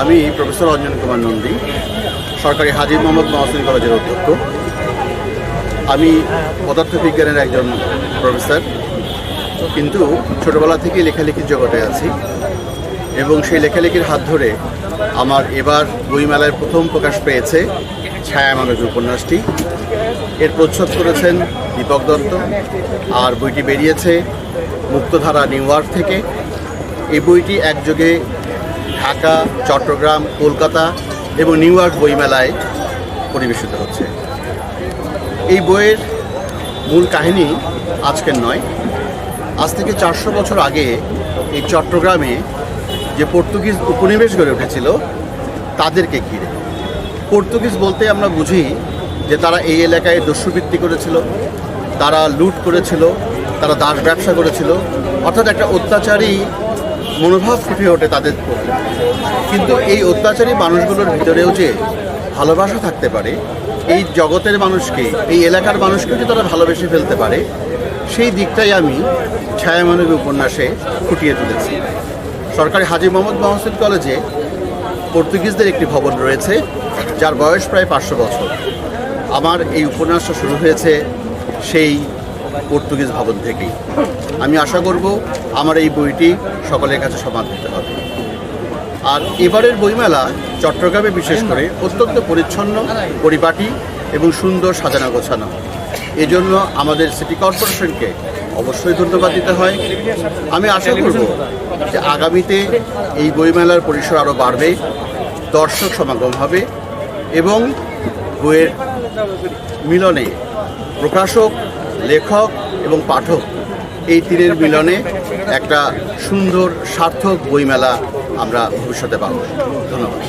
আমি প্রফেসর অঞ্জন কুমার নন্দী, সরকারি হাজির মোহাম্মদ মহসিন কলেজের অধ্যক্ষ। আমি পদার্থবিজ্ঞানের একজন প্রফেসর, কিন্তু ছোটবেলা থেকেই লেখালেখির জগতে আছি এবং সেই লেখালেখির হাত ধরে আমার এবার বইমেলায় প্রথম প্রকাশ পেয়েছে ছায়ামানব উপন্যাসটি। এর প্রচ্ছদ করেছেন দীপক দত্ত আর বইটি বেরিয়েছে মুক্তধারা নিউ ইয়র্ক থেকে। এই বইটি একযোগে ঢাকা, চট্টগ্রাম, কলকাতা এবং নিউ ইয়র্ক বইমেলায় পরিবেশিত হচ্ছে। এই বইয়ের মূল কাহিনী আজকের নয়। আজ থেকে চারশো বছর আগে এই চট্টগ্রামে যে পর্তুগিজ উপনিবেশ গড়ে উঠেছিল, তাদেরকে ঘিরে। পর্তুগিজ বলতে আমরা বুঝি যে তারা এই এলাকায় দস্যুবৃত্তি করেছিল, তারা লুট করেছিল, তারা দাস ব্যবসা করেছিল, অর্থাৎ একটা অত্যাচারী মনোভাব ফুটে ওঠে তাদের কিন্তু এই অত্যাচারী মানুষগুলোর ভিতরেও যে ভালোবাসা থাকতে পারে, এই জগতের মানুষকে, এই এলাকার মানুষকে যে তারা ভালোবেসে ফেলতে পারে, সেই দিকটাই আমি ছায়ামানবী উপন্যাসে ফুটিয়ে তুলেছি। সরকারি হাজি মোহাম্মদ মহসিন কলেজে পর্তুগিজদের একটি ভবন রয়েছে, যার বয়স প্রায় পাঁচশো বছর। আমার এই উপন্যাসটা শুরু হয়েছে সেই পর্তুগিজ ভবন থেকেই। আমি আশা করব আমার এই বইটি সকলের কাছে সমাদৃত হবে। আর এবারের বইমেলা চট্টগ্রামে বিশেষ করে অত্যন্ত পরিচ্ছন্ন, পরিপাটি এবং সুন্দর সাজানো গোছানো। এজন্য আমাদের সিটি কর্পোরেশনকে অবশ্যই ধন্যবাদ দিতে হয়। আমি আশা করব যে আগামীতে এই বইমেলার পরিসর আরও বাড়বে, দর্শক সমাগম হবে এবং বইয়ের মিলনে প্রকাশক লেখক এবং পাঠক এই তীরের মিলনে একটা সুন্দর সার্থক বইমেলা আমরা ভবিষ্যতে পাব। ধন্যবাদ।